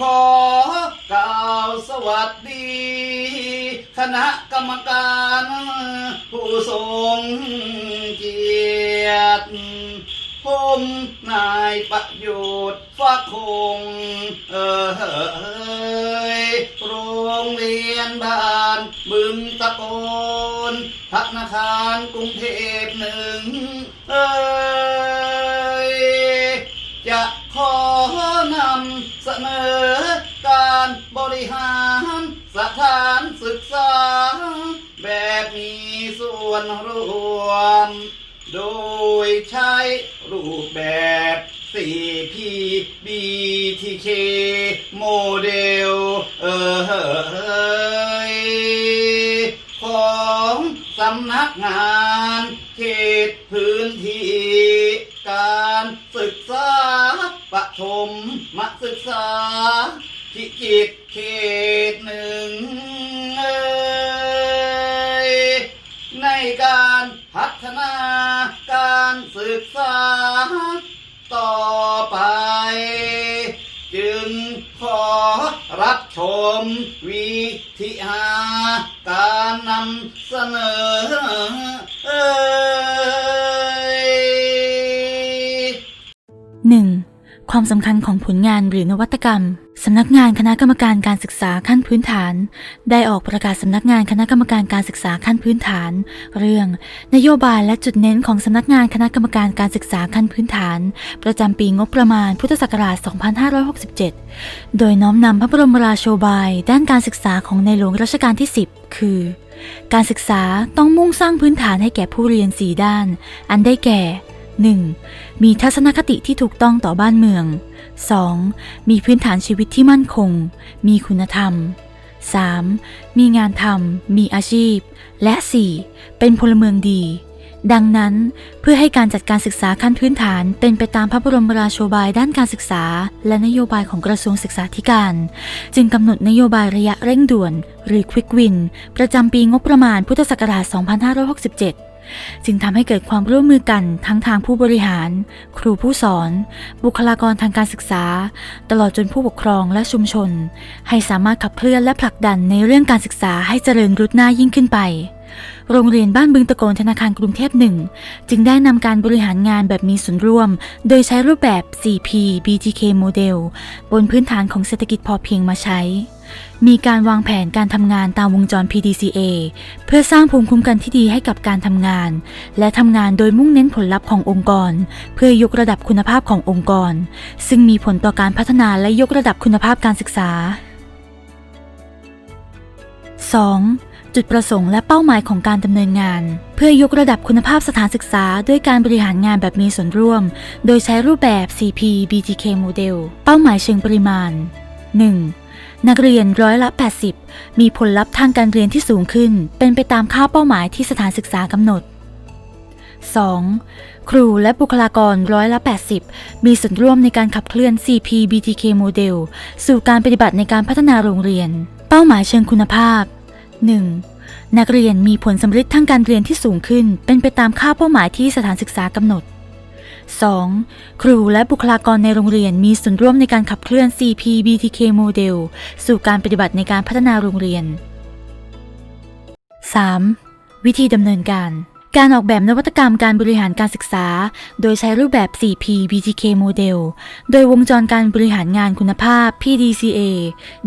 ขอกล่าวสวัสดี คณะกรรมการ ผู้ทรงเกียรติผมนายประโยชน์ฟักคง เออเอยโรงเรียนบ้านบึงตะโกนธนาคารกรุงเทพหนึ่งเอย วนรวม โดยใช้รูปแบบ 4P BTK โมเดล เออเอยของสำนักงานเขตพื้นที่การศึกษาปฐมมศึกษาพิจิตรเขต ธีหาการนำเสนอเอ่ย 1. ความสำคัญของผลงานหรือนวัตกรรม สำนักงานคณะกรรมการการศึกษาขั้นพื้นฐาน ได้ออกประกาศสำนักงานคณะกรรมการการศึกษาขั้นพื้นฐาน เรื่อง นโยบายและจุดเน้นของสำนักงานคณะกรรมการการศึกษาขั้นพื้นฐาน ประจำปีงบประมาณพุทธศักราช 2567 โดยน้อมนำพระบรมราโชบาย ด้านการศึกษาของในหลวงรัชกาลที่ 10 คือ การศึกษาต้องมุ่งสร้างพื้นฐานให้แก่ผู้เรียน 4 ด้าน อันได้แก่ 1. มีทัศนคติที่ถูกต้องต่อบ้านเมือง 2. มีพื้นฐานชีวิตที่มั่นคง มีคุณธรรม 3. มีงานทำ มีอาชีพ และ 4. เป็นพลเมืองดี ดังนั้นเพื่อให้การจัดการศึกษาขั้นพื้นฐานเป็นไปตามพระบรมราโชบายด้านการศึกษา และนโยบายของกระทรวงศึกษาธิการ จึงกำหนดนโยบายระยะเร่งด่วน หรือ Quick Win ประจำปีงบประมาณพุทธศักราช 2567 จึงทำให้เกิดความร่วมมือกันทั้งทางผู้บริหาร ครูผู้สอน บุคลากรทางการศึกษา ตลอดจนผู้ปกครองและชุมชน ให้สามารถขับเคลื่อนและผลักดันในเรื่องการศึกษาให้เจริญรุดหน้ายิ่งขึ้นไป โรงเรียนบ้านบึงตะโกนธนาคารกรุงเทพหนึ่งจึงได้นำการบริหารงานแบบมีส่วนร่วม โดยใช้รูปแบบ 4P BTK โมเดลบนพื้นฐานของเศรษฐกิจพอเพียงมาใช้ มีการวางแผนการทำงานตามวงจร PDCA เพื่อสร้างภูมิคุ้มกันที่ดีให้กับการทำงาน และทำงานโดยมุ่งเน้นผลลัพธ์ขององค์กร เพื่อยกระดับคุณภาพขององค์กร ซึ่งมีผลต่อการพัฒนาและยกระดับคุณภาพการศึกษา 2. จุดประสงค์และเป้าหมายของการดำเนินงาน เพื่อยกระดับคุณภาพสถานศึกษา ด้วยการบริหารงานแบบมีส่วนร่วม โดยใช้รูปแบบ CP BTK โมเดลเป้าหมายเชิงปริมาณ 1. นักเรียนร้อยละ 80 มีผลลัพธ์ทางการเรียนที่สูงขึ้น เป็นไปตามค่าเป้าหมายที่สถานศึกษากำหนด 2. ครูและบุคลากรร้อยละ 80 มีส่วนร่วมในการขับเคลื่อน CP BTK โมเดลสู่การปฏิบัติในการพัฒนาโรงเรียน เป้าหมายเชิงคุณภาพ 1. นักเรียนมีผลสำเร็จทางการเรียนที่สูงขึ้น เป็นไปตามค่าเป้าหมายที่สถานศึกษากำหนด 2. ครูและบุคลากรในโรงเรียนมีส่วนร่วมในการขับเคลื่อน CP BTK โมเดลสู่การปฏิบัติในการพัฒนาโรงเรียน 3. วิธีดำเนินการการออกแบบนวัตกรรมการบริหารการศึกษา โดยใช้รูปแบบ 4P BTK โมเดลโดยวงจรการบริหารงานคุณภาพ PDCA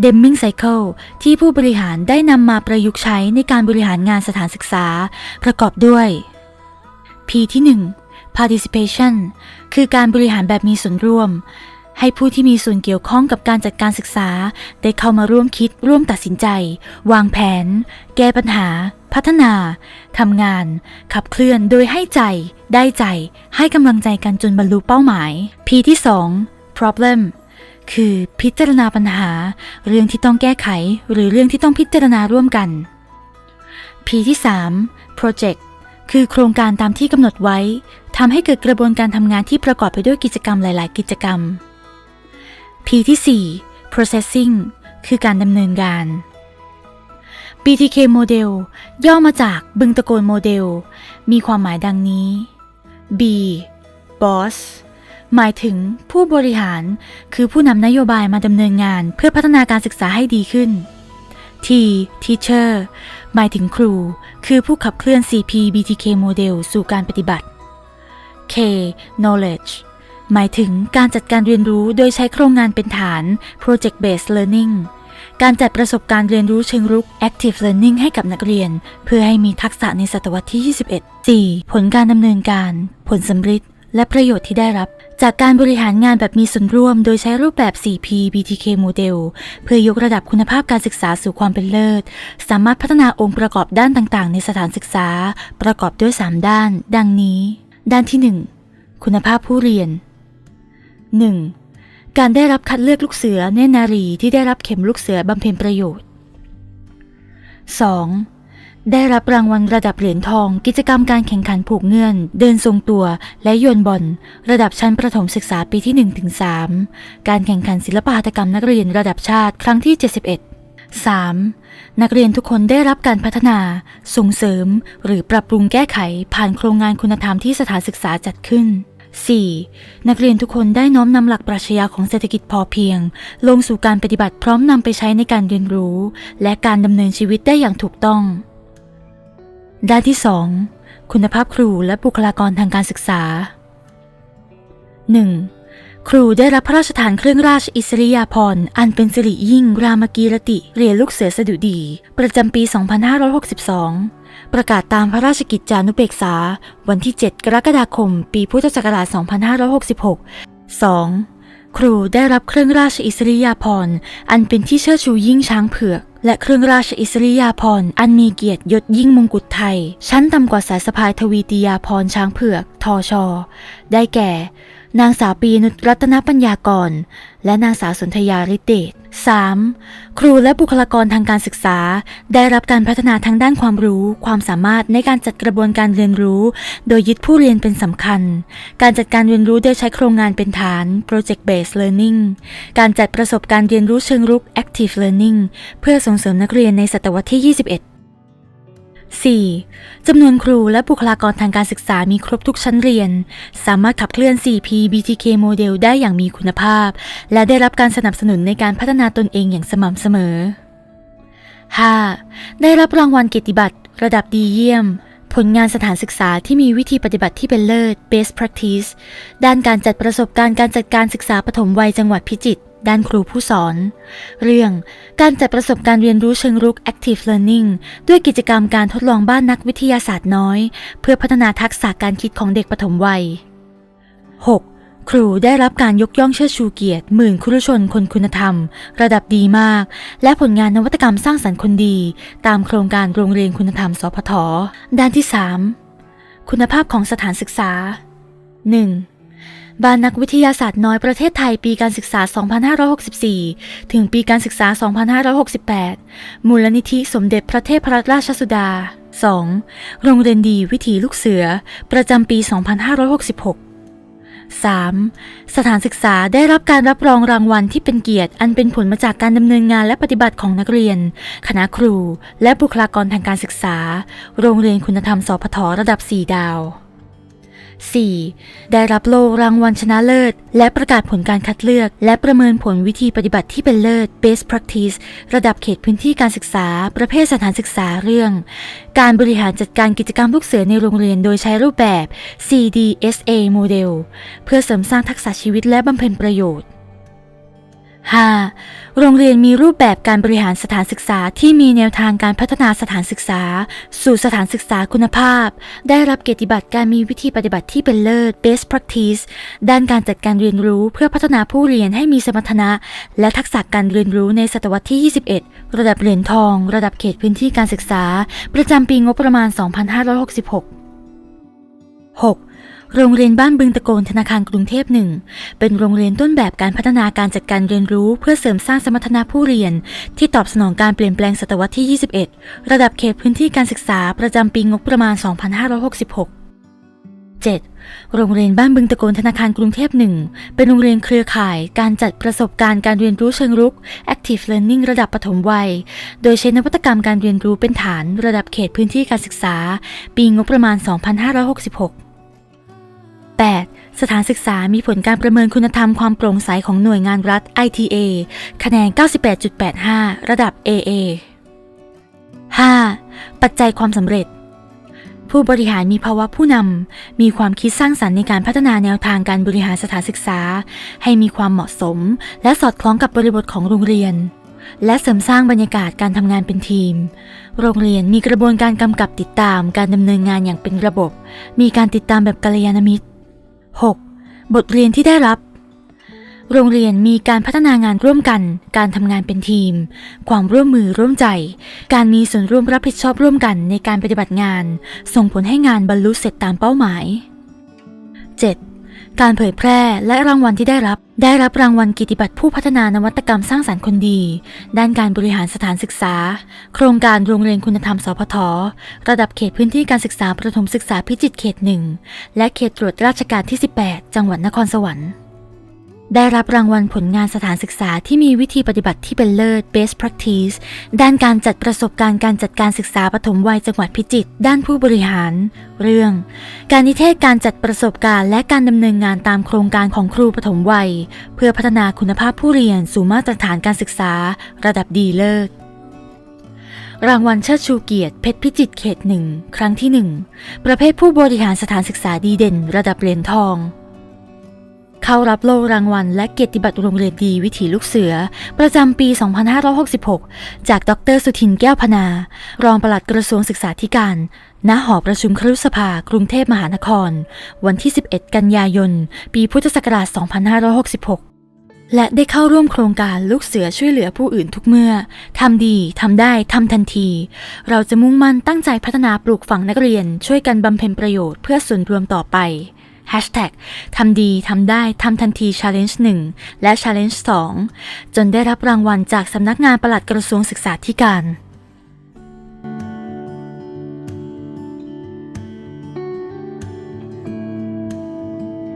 Deming Cycle ที่ผู้บริหารได้นำมาประยุกต์ใช้ในการบริหารงานสถานศึกษา ประกอบด้วย P ที่1 participation คือการบริหารแบบมีส่วนร่วม ให้ผู้ที่มีส่วนเกี่ยวข้องกับการจัดการศึกษา ได้เข้ามาร่วมคิด ร่วมตัดสินใจ วางแผน แก้ปัญหา พัฒนาทำงาน ขับเคลื่อนโดยให้ใจ ได้ใจ ให้กำลังใจกันจนบรรลุเป้าหมาย P ที่ 2 problem คือพิจารณาปัญหา เรื่องที่ต้องแก้ไข หรือเรื่องที่ต้องพิจารณาร่วมกัน P ที่ 3 project คือโครงการตามที่กำหนดไว้ ทำให้เกิดกระบวนการทำงานที่ประกอบไปด้วยกิจกรรมหลาย ๆ กิจกรรม P ที่ 4 processing คือการดำเนินการ BTK โมเดลย่อมาจากบึงตะโกนโมเดล มีความหมายดังนี้ B boss หมายถึงผู้บริหารคือผู้นำนโยบายมาดำเนินงานเพื่อพัฒนาการศึกษาให้ดีขึ้น T teacher หมายถึงครู คือผู้ขับเคลื่อน CP BTK โมเดลสู่การปฏิบัติ K knowledge หมายถึงการจัดการเรียนรู้โดยใช้โครงงานเป็นฐาน project based learning การจัดประสบการณ์เรียนรู้เชิงรุก active learning ให้กับนักเรียน เพื่อให้มีทักษะในศตวรรษที่ 21 4. ผลการดำเนินการ ผลสำฤทธิ์และประโยชน์ที่ได้รับ จากการบริหารงานแบบมีส่วนร่วม โดยใช้รูปแบบ 4P BTK โมเดลเพื่อยกระดับคุณภาพการศึกษาสู่ความเป็นเลิศ สามารถพัฒนาองค์ประกอบด้านต่างๆ ในสถานศึกษา ประกอบด้วย 3 ด้าน ดังนี้ ด้านที่ 1 คุณภาพผู้เรียน 1. การได้รับคัดเลือกลูกเสือเนนารีที่ได้รับเข็มลูกเสือบำเพ็ญประโยชน์ 2. ได้รับรางวัลระดับเหรียญทองกิจกรรมการแข่งขันผูกเงื่อน เดินทรงตัวและโยนบอลระดับชั้นประถมศึกษาปีที่ 1-3 การแข่งขันศิลปหัตถกรรมนักเรียนระดับชาติครั้งที่ 71 3. นักเรียนทุกคนได้รับการพัฒนา ส่งเสริม หรือปรับปรุงแก้ไขผ่านโครงงานคุณธรรมที่สถานศึกษาจัดขึ้น 4. นักเรียนทุกคนได้น้อมนำหลักปรัชญาของเศรษฐกิจพอเพียง ลงสู่การปฏิบัติพร้อมนำไปใช้ในการเรียนรู้ และการดำเนินชีวิตได้อย่างถูกต้อง ด้านที่ 2 คุณภาพครูและบุคลากรทางการศึกษา 1. ครูได้รับพระราชทานเครื่องราชอิสริยาภรณ์อันเป็นสิริยิ่งรามกีรติเหรียญลูกเสือสดุดี ประจำปี 2562 ประกาศตามพระราชกิจจานุเบกษา วันที่ 7 กรกฎาคม ปีพุทธศักราช 2566 2. ครูได้รับเครื่องราชอิสริยาภรณ์อันเป็นที่เชิดชูยิ่งช้างเผือกและเครื่องราชอิสริยาภรณ์อันมีเกียรติยศยิ่งมงกุฎไทย ชั้นต่ำกว่าสายสะพายทวีติยาภรณ์ช้างเผือก ทอชอได้แก่ นางสาวปีนุชรัตนปัญญากร และนางสาวสนธยาฤทธิเดช 3. ครูและบุคลากรทางการศึกษา ได้รับการพัฒนาทางด้านความรู้ ความสามารถในการจัดกระบวนการเรียนรู้ โดยยึดผู้เรียนเป็นสำคัญ การจัดการเรียนรู้โดยใช้โครงงานเป็นฐาน project based learning การจัดประสบการณ์เรียนรู้เชิงรุก active learning เพื่อส่งเสริมนักเรียนในศตวรรษที่ 21 4. จำนวนครูและบุคลากรทางการศึกษามีครบทุกชั้นเรียน สามารถขับเคลื่อน 4P BTK โมเดลได้อย่างมีคุณภาพ และได้รับการสนับสนุนในการพัฒนาตนเองอย่างสม่ำเสมอ 5. ได้รับรางวัลเกียรติบัตร ระดับดีเยี่ยม ผลงานสถานศึกษาที่มีวิธีปฏิบัติที่เป็นเลิศ best practice ด้านการจัดประสบการณ์การจัดการศึกษาปฐมวัยจังหวัดพิจิตร ด้านครูผู้สอน เรื่องการจัดประสบการณ์เรียนรู้เชิงรุก active learning ด้วยกิจกรรมการทดลองบ้านนักวิทยาศาสตร์น้อย เพื่อพัฒนาทักษะการคิดของเด็กปฐมวัย 6. ครูได้รับการยกย่องเชิดชูเกียรติ หมื่นครุชนคนคุณธรรม ระดับดีมาก และผลงานนวัตกรรมสร้างสรรค์คนดี ตามโครงการโรงเรียนคุณธรรมสพทด้านที่ 3 คุณภาพของสถานศึกษา 1. บ้านนักวิทยาศาสตร์น้อยประเทศไทยปีการศึกษา 2564 ถึงปีการศึกษา 2568 มูลนิธิสมเด็จพระเทพรัตนราชสุดา 2. โรงเรียนดีวิถีลูกเสือ ประจำปี 2566 3. สถานศึกษาได้รับการรับรองรางวัลที่เป็นเกียรติอันเป็นผลมาจากการดำเนินงานและปฏิบัติของนักเรียน คณะครู และบุคลากรทางการศึกษา โรงเรียนคุณธรรมสพทระดับ 4 ดาว 4. ได้รับโล่รางวัลชนะเลิศ และประกาศผลการคัดเลือก และประเมินผลวิธีปฏิบัติที่เป็นเลิศ Best Practice ระดับเขตพื้นที่การศึกษา ประเภทสถานศึกษาเรื่อง การบริหารจัดการกิจกรรมลูกเสือในโรงเรียนโดยใช้รูปแบบ CDSA Model เพื่อเสริมสร้างทักษะชีวิตและบำเพ็ญประโยชน์ 5. โรงเรียนมีรูปแบบการบริหารสถานศึกษาที่มีแนวทางการพัฒนาสถานศึกษา สู่สถานศึกษาคุณภาพ ได้รับเกียรติบัตรการมีวิธีปฏิบัติที่เป็นเลิศ Best Practice ด้านการจัดการเรียนรู้เพื่อพัฒนาผู้เรียนให้มีสมรรถนะ และทักษะการเรียนรู้ในศตวรรษที่ 21 ระดับเหรียญทอง ระดับเขตพื้นที่การศึกษา ประจำปีงบประมาณ 2566 6. โรงเรียนบ้านบึงตะโกนธนาคารกรุงเทพหนึ่งเป็นโรงเรียนต้นแบบการพัฒนาการจัดการเรียนรู้ เพื่อเสริมสร้างสมรรถนะผู้เรียน ที่ตอบสนองการเปลี่ยนแปลงศตวรรษที่ 21 ระดับเขตพื้นที่การศึกษาประจำปีงบประมาณ 2566 7. โรงเรียนบ้านบึงตะโกนธนาคารกรุงเทพหนึ่งเป็นโรงเรียนเครือข่าย การจัดประสบการณ์การเรียนรู้เชิงรุก Active Learning ระดับปฐมวัย โดยใช้นวัตกรรมการเรียนรู้เป็นฐาน ระดับเขตพื้นที่การศึกษา ปีงบประมาณ 2566 8. สถานศึกษามีผลการประเมินคุณธรรมความโปร่งใสของหน่วยงานรัฐ ITA คะแนน 98.85 ระดับ AA 5. ปัจจัยความสำเร็จ ผู้บริหารมีภาวะผู้นำ มีความคิดสร้างสรรค์ในการพัฒนาแนวทางการบริหารสถานศึกษา ให้มีความเหมาะสม และสอดคล้องกับบริบทของโรงเรียน และเสริมสร้างบรรยากาศการทำงานเป็นทีม โรงเรียนมีกระบวนการกำกับติดตามการดำเนินงานอย่างเป็นระบบ มีการติดตามแบบกัลยาณมิตร 6. บทเรียนที่ได้รับ โรงเรียนมีการพัฒนางานร่วมกัน การทำงานเป็นทีม ความร่วมมือร่วมใจ การมีส่วนร่วมรับผิดชอบร่วมกันในการปฏิบัติงาน ส่งผลให้งานบรรลุเสร็จตามเป้าหมาย การเผยแพร่และรางวัลที่ได้รับ ได้รับรางวัลกิติบัตรผู้พัฒนานวัตกรรมสร้างสรรค์คนดี ด้านการบริหารสถานศึกษา โครงการโรงเรียนคุณธรรมสพท ระดับเขตพื้นที่การศึกษาประถมศึกษาพิจิตรเขตหนึ่งและเขตตรวจราชการที่ 18 จังหวัดนครสวรรค์ ได้รับรางวัลผลงานสถานศึกษาที่มีวิธีปฏิบัติที่เป็นเลิศ Best Practice ด้านการจัดประสบการณ์การจัดการศึกษาปฐมวัยจังหวัดพิจิตร ด้านผู้บริหาร เรื่อง การนิเทศการจัดประสบการณ์ และการดำเนินงานตามโครงการของครูปฐมวัย เพื่อพัฒนาคุณภาพผู้เรียนสู่มาตรฐานการศึกษา ระดับดีเลิศรางวัลเชิดชูเกียรติเพชรพิจิตรเขตหนึ่งครั้งที่หนึ่งประเภทผู้บริหารสถานศึกษาดีเด่น ระดับเหรียญทอง เข้ารับโล่รางวัล และเกียรติบัตรโรงเรียนดีวิถีลูกเสือ ประจำปี 2566 จากดรสุทินแก้วพนา รองปลัดกระทรวงศึกษาธิการ ณ หอประชุมครุสภากรุงเทพมหานคร วันที่ 11 กันยายน ปีพุทธศักราช 2566และได้เข้าร่วมโครงการลูกเสือช่วยเหลือผู้อื่นทุกเมื่อ ทำดี ทำได้ ทำทันที เราจะมุ่งมั่นตั้งใจพัฒนาปลูกฝังนักเรียน ช่วยกันบำเพ็ญประโยชน์เพื่อส่วนรวมต่อไป Hashtag ทำดีทำได้ทำทันที Challenge 1 และ Challenge 2 จนได้รับรางวัลจากสำนักงานปลัดกระทรวงศึกษาธิการ